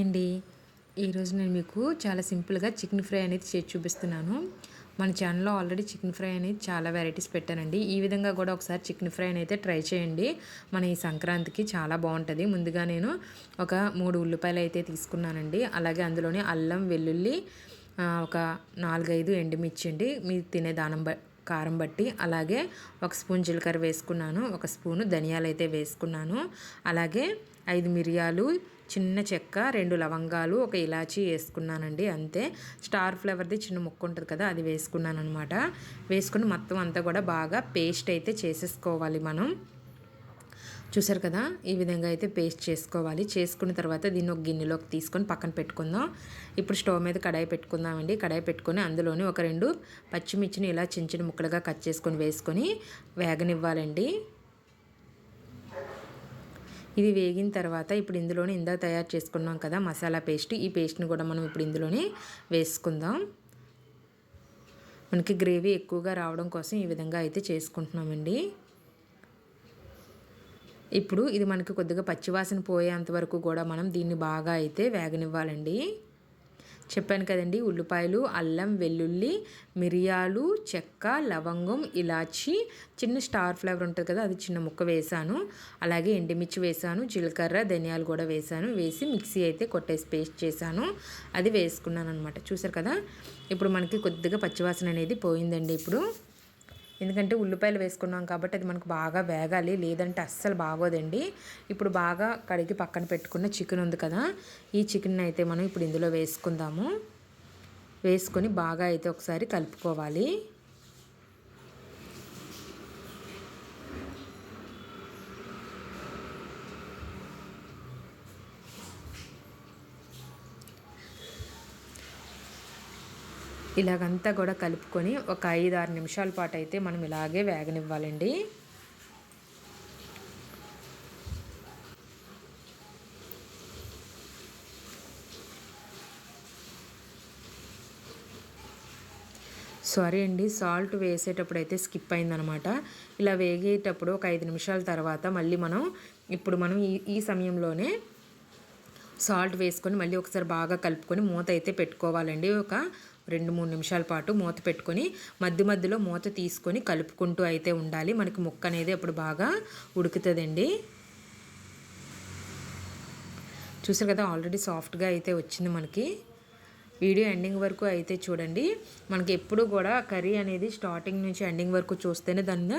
అండి ఈరోజు నేను మీకు చాలా సింపుల్గా చికెన్ ఫ్రై అనేది చేసి చూపిస్తున్నాను. మన ఛానల్లో ఆల్రెడీ చికెన్ ఫ్రై అనేది చాలా వెరైటీస్ పెట్టానండి. ఈ విధంగా కూడా ఒకసారి చికెన్ ఫ్రై అయితే ట్రై చేయండి. మన ఈ సంక్రాంతికి చాలా బాగుంటుంది. ముందుగా నేను ఒక మూడు ఉల్లిపాయలు అయితే తీసుకున్నానండి. అలాగే అందులోనే అల్లం వెల్లుల్లి ఒక నాలుగైదు ఎండుమిర్చి అండి. మీరు తినే దానం కారం బట్టి. అలాగే ఒక స్పూన్ జీలకర్ర వేసుకున్నాను. ఒక స్పూను ధనియాలు అయితే వేసుకున్నాను. అలాగే ఐదు మిరియాలు చిన్న చెక్క రెండు లవంగాలు ఒక ఇలాచి వేసుకున్నానండి అంతే. స్టార్ ఫ్లేవర్ది చిన్న ముక్క ఉంటుంది కదా అది వేసుకున్నాను అనమాట వేసుకుని మొత్తం అంతా కూడా బాగా పేస్ట్ అయితే చేసేసుకోవాలి మనం. చూసారు కదా ఈ విధంగా అయితే పేస్ట్ చేసుకోవాలి. చేసుకున్న తర్వాత దీన్ని ఒక గిన్నెలోకి తీసుకొని పక్కన పెట్టుకుందాం. ఇప్పుడు స్టవ్ మీద కడాయి పెట్టుకుందామండి. కడాయి పెట్టుకొని అందులోని ఒక రెండు పచ్చిమిర్చిని ఇలా చిన్న చిన్న ముక్కలుగా కట్ చేసుకొని వేసుకొని వేగనివ్వాలండి. ఇది వేగిన తర్వాత ఇప్పుడు ఇందులోనే ఇందా తయారు చేసుకున్నాం కదా మసాలా పేస్ట్. ఈ పేస్ట్ని కూడా మనం ఇప్పుడు ఇందులోనే వేసుకుందాం. మనకి గ్రేవీ ఎక్కువగా రావడం కోసం ఈ విధంగా అయితే చేసుకుంటున్నామండి. ఇప్పుడు ఇది మనకి కొద్దిగా పచ్చివాసన పోయేంత వరకు కూడా మనం దీన్ని బాగా అయితే వేగనివ్వాలండి. చెప్పాను కదండి ఉల్లిపాయలు అల్లం వెల్లుల్లి మిరియాలు చెక్క లవంగం ఇలాచి చిన్న స్టార్ ఫ్లేవర్ ఉంటుంది కదా అది చిన్న ముక్క వేసాను. అలాగే ఎండిమిర్చి వేసాను జీలకర్ర ధనియాలు కూడా వేసాను. వేసి మిక్సీ అయితే కొట్టేసి పేస్ట్ చేశాను. అది వేసుకున్నాను అనమాట చూసారు కదా? ఇప్పుడు మనకి కొద్దిగా పచ్చివాసన అనేది పోయిందండి ఇప్పుడు. ఎందుకంటే ఉల్లిపాయలు వేసుకున్నాం కాబట్టి అది మనకు బాగా వేగాలి లేదంటే అస్సలు బాగోదండి. ఇప్పుడు బాగా కడిగి పక్కన పెట్టుకున్న చికెన్ ఉంది కదా ఈ చికెన్ అయితే మనం ఇప్పుడు ఇందులో వేసుకుందాము. వేసుకొని బాగా అయితే ఒకసారి కలుపుకోవాలి. ఇలాగంతా కూడా కలుపుకొని ఒక ఐదు ఆరు నిమిషాల పాటు అయితే మనం ఇలాగే వేగనివ్వాలండి. సారీ అండి సాల్ట్ వేసేటప్పుడు అయితే స్కిప్ అయిందనమాట. ఇలా వేగేటప్పుడు ఒక ఐదు నిమిషాల తర్వాత మళ్ళీ మనం ఇప్పుడు మనం ఈ ఈ సమయంలోనే సాల్ట్ వేసుకొని మళ్ళీ ఒకసారి బాగా కలుపుకొని మూత అయితే పెట్టుకోవాలండి. ఒక రెండు మూడు నిమిషాల పాటు మూత పెట్టుకొని మధ్య మధ్యలో మూత తీసుకొని కలుపుకుంటూ అయితే ఉండాలి. మనకి ముక్క అనేది అప్పుడు బాగా ఉడుకుతుందండి. చూసారు కదా ఆల్రెడీ సాఫ్ట్గా అయితే వచ్చింది మనకి. వీడియో ఎండింగ్ వరకు అయితే చూడండి. మనకి ఎప్పుడు కూడా కర్రీ అనేది స్టార్టింగ్ నుంచి ఎండింగ్ వరకు చూస్తేనే దాన్ని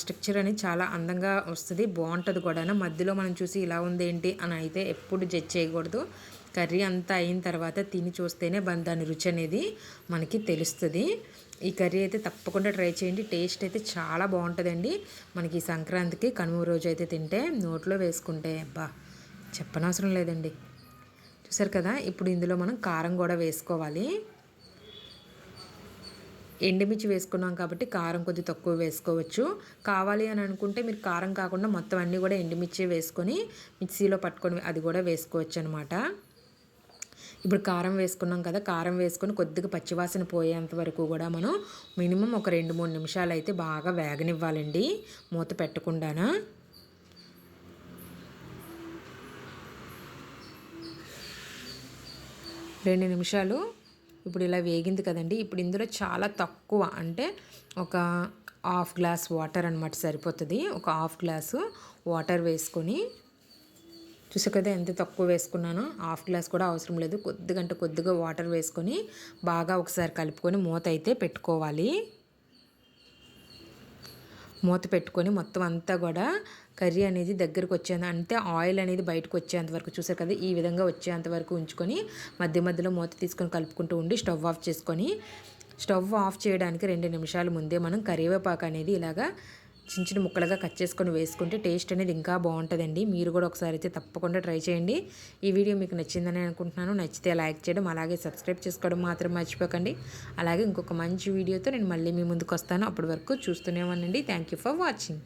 స్ట్రక్చర్ అనేది చాలా అందంగా వస్తుంది బాగుంటుంది కూడా మధ్యలో మనం చూసి ఇలా ఉంది ఏంటి అని అయితే ఎప్పుడు జడ్జ్ చేయకూడదు. కర్రీ అంతా అయిన తర్వాత తిని చూస్తేనే దాని రుచి అనేది మనకి తెలుస్తుంది. ఈ కర్రీ అయితే తప్పకుండా ట్రై చేయండి. టేస్ట్ అయితే చాలా బాగుంటుందండి. మనకి సంక్రాంతికి కనుమ రోజు అయితే తింటే నోట్లో వేసుకుంటే అబ్బా చెప్పనవసరం లేదండి. చూసారు కదా ఇప్పుడు ఇందులో మనం కారం కూడా వేసుకోవాలి. ఎండుమిర్చి వేసుకున్నాం కాబట్టి కారం కొద్ది తక్కువ వేసుకోవచ్చు. కావాలి అని అనుకుంటే మీరు కారం కాకుండా మొత్తం అన్నీ కూడా ఎండుమిర్చి వేసుకొని మిక్సీలో పట్టుకొని అది కూడా వేసుకోవచ్చు అనమాట ఇప్పుడు కారం వేసుకున్నాం కదా కారం వేసుకొని కొద్దిగా పచ్చివాసన పోయేంత వరకు కూడా మనం మినిమం ఒక రెండు మూడు నిమిషాలు అయితే బాగా వేగనివ్వాలండి మూత పెట్టకుండానా. రెండు నిమిషాలు ఇప్పుడు ఇలా వేగింది కదండి. ఇప్పుడు ఇందులో చాలా తక్కువ అంటే ఒక హాఫ్ గ్లాస్ వాటర్ అనమాట సరిపోతుంది. ఒక హాఫ్ గ్లాసు వాటర్ వేసుకొని చూసా కదా ఎంత తక్కువ వేసుకున్నానో హాఫ్ గ్లాస్ కూడా అవసరం లేదు. కొద్దిగా అంటే కొద్దిగా వాటర్ వేసుకొని బాగా ఒకసారి కలుపుకొని మూత అయితే పెట్టుకోవాలి. మూత పెట్టుకొని మొత్తం అంతా కూడా కర్రీ అనేది దగ్గరకు వచ్చేంత అంటే ఆయిల్ అనేది బయటకు వచ్చేంత వరకు చూసారు కదా ఈ విధంగా వచ్చేంత వరకు ఉంచుకొని మధ్య మధ్యలో మూత తీసుకొని కలుపుకుంటూ ఉండి స్టవ్ ఆఫ్ చేసుకొని స్టవ్ ఆఫ్ చేయడానికి రెండు నిమిషాల ముందే మనం కరివేపాకు అనేది ఇలాగా చిన్న చిన్న ముక్కలుగా కట్ చేసుకొని వేసుకుంటే టేస్ట్ అనేది ఇంకా బాగుంటుందండి. మీరు కూడా ఒకసారి అయితే తప్పకుండా ట్రై చేయండి. ఈ వీడియో మీకు నచ్చిందని అనుకుంటున్నాను. నచ్చితే లైక్ చేయడం అలాగే సబ్స్క్రైబ్ చేసుకోవడం మాత్రం మర్చిపోకండి. అలాగే ఇంకొక మంచి వీడియోతో నేను మళ్ళీ మీ ముందుకు వస్తాను. అప్పటి వరకు చూస్తూనే ఉండండి. Thank you for watching